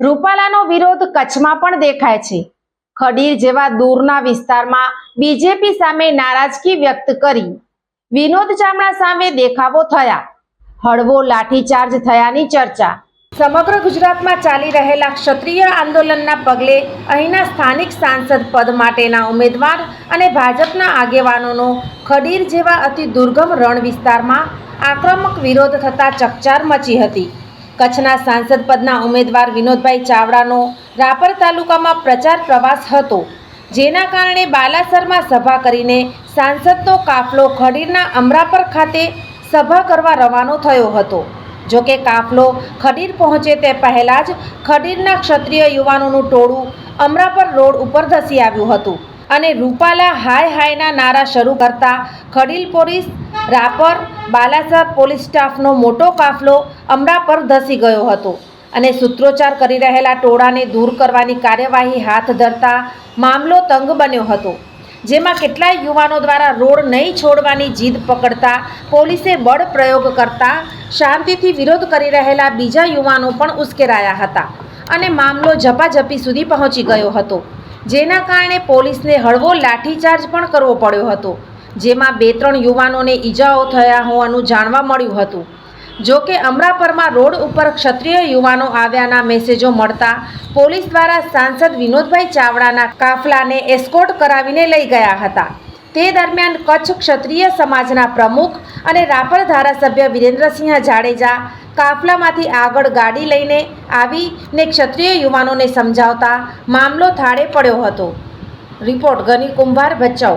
રૂપાલાનો વિરોધ કચ્છમાં પણ દેખાય છે. ખડીર જેવા દૂરના વિસ્તારમાં બીજેપી સામે નારાજગી વ્યક્ત કરી. વિનોદ ચામડા સામે દેખાવો થયા. હળવો લાઠીચાર્જ થયાની ચર્ચા. સમગ્ર ગુજરાતમાં ચાલી રહેલા ક્ષત્રિય આંદોલનના પગલે અહીંના સ્થાનિક સાંસદ પદ માટેના ઉમેદવાર અને ભાજપના આગેવાનોનો ખડીર જેવા અતિ દુર્ગમ રણ વિસ્તારમાં આક્રમક વિરોધ થતાં ચકચાર મચી હતી. કચ્છના સાંસદ પદના ઉમેદવાર વિનોદભાઈ ચાવડાનો રાપર તાલુકામાં પ્રચાર પ્રવાસ હતો. જેના કારણે બાલાસરમાં સભા કરીને સાંસદનો કાફલો ખડીરના અમરાપર ખાતે સભા કરવા રવાનો થયો હતો. જો કે કાફલો ખડીર પહોંચે તે પહેલાં જ ખડીરના ક્ષત્રિય યુવાનોનું ટોળું અમરાપર રોડ ઉપર ધસી આવ્યું હતું. અને રૂપાલા હાય હાયના નારા શરૂ કરતા ખડીલ પોલીસ, રાપર બાલાસર પોલીસ સ્ટાફનો મોટો કાફલો અમરાપર ધસી ગયો હતો અને સૂત્રોચ્ચાર કરી રહેલા ટોળાને દૂર કરવાની કાર્યવાહી હાથ ધરતા મામલો તંગ બન્યો હતો, જેમાં કેટલાય યુવાનો દ્વારા રોડ નહીં છોડવાની જીદ પકડતા પોલીસે બળ પ્રયોગ કરતા શાંતિથી વિરોધ કરી રહેલા બીજા યુવાનો પણ ઉશ્કેરાયા હતા અને મામલો ઝપાઝપી સુધી પહોંચી ગયો હતો. જેના કારણે પોલીસને હળવો લાઠીચાર્જ પણ કરવો પડ્યો હતો, જેમાં બે ત્રણ યુવાનોને ઈજાઓ થયા હોવાનું જાણવા મળ્યું હતું. જોકે અમરાપરમાં રોડ ઉપર ક્ષત્રિય યુવાનો આવ્યાના મેસેજો મળતા પોલીસ દ્વારા સાંસદ વિનોદભાઈ ચાવડાના કાફલાને એસ્કોર્ટ કરાવીને લઈ ગયા હતા. તે દરમિયાન કચ્છ ક્ષત્રિય સમાજના પ્રમુખ અને રાપર ધારાસભ્ય વિરેન્દ્રસિંહ જાડેજા કાફલામાંથી આગળ ગાડી લઈને આવીને ક્ષત્રિય યુવાનોને સમજાવતા મામલો થાળે પડ્યો હતો. રિપોર્ટ ગની કુંભાર ભચાઉ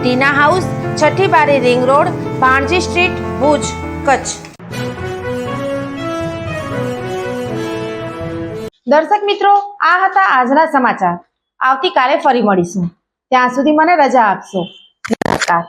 Tina house છઠ્ઠી બારી ring road, Bhanji street, Bhuj, Kutch. દર્શક મિત્રો, આ હતા આજના સમાચાર. આવતીકાલે ફરી મળીશું. ત્યાં સુધી મને રજા આપશો. નમસ્કાર.